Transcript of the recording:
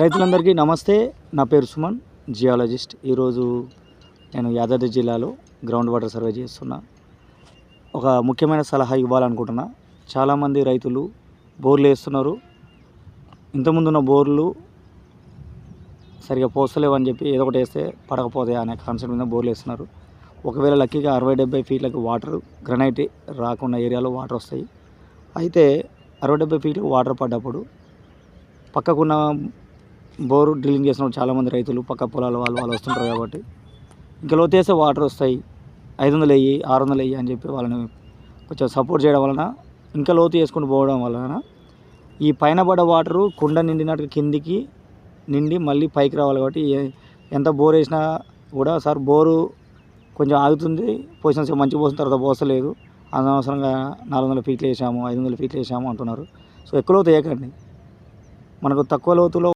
రైతులందరికీ నమస్తే. నా పేరు సుమన్ జియాలజిస్ట్. ఈరోజు నేను యాదాద్రి జిల్లాలో గ్రౌండ్ వాటర్ సర్వే చేస్తున్నా. ఒక ముఖ్యమైన సలహా ఇవ్వాలనుకుంటున్నా. చాలామంది రైతులు బోర్లు వేస్తున్నారు. ఇంతకుముందున్న బోర్లు సరిగా పోస్తలేవని చెప్పి ఏదో ఒకటి వేస్తే పడకపోతాయి అనే కాన్సెప్ట్ మీద బోర్లు వేస్తున్నారు. ఒకవేళ లక్కీగా అరవై డెబ్బై ఫీట్లకు వాటర్ గ్రనైట్ రాకున్న ఏరియాలో వాటర్ వస్తాయి. అయితే అరవై డెబ్బై ఫీట్లకు వాటర్ పడ్డప్పుడు పక్కకున్న బోరు డ్రిల్లింగ్ చేసిన చాలామంది రైతులు పక్క పొలాల వాళ్ళు వాళ్ళు వస్తుంటారు కాబట్టి. ఇంకా లోతేస్తే వాటర్ వస్తాయి. ఐదు వందలు వెయ్యి ఆరు వందలు వెయ్యి అని చెప్పి వాళ్ళని కొంచెం సపోర్ట్ చేయడం వలన ఇంకా లోతు చేసుకుంటూ పోవడం వలన ఈ పైన పడ్డ వాటరు కుండ నిండినట్టు కిందికి నిండి మళ్ళీ పైకి రావాలి కాబట్టి ఎంత బోర్ వేసినా కూడా సార్ బోరు కొంచెం ఆగుతుంది. పోసిన మంచి పోసిన తర్వాత పోసలేదు అనవసరంగా నాలుగు వందల ఫీట్లు వేసాము ఐదు వందల ఫీట్లు వేసాము అంటున్నారు. సో ఎక్కువ లోతు వేయకండి. మనకు తక్కువ లోతులో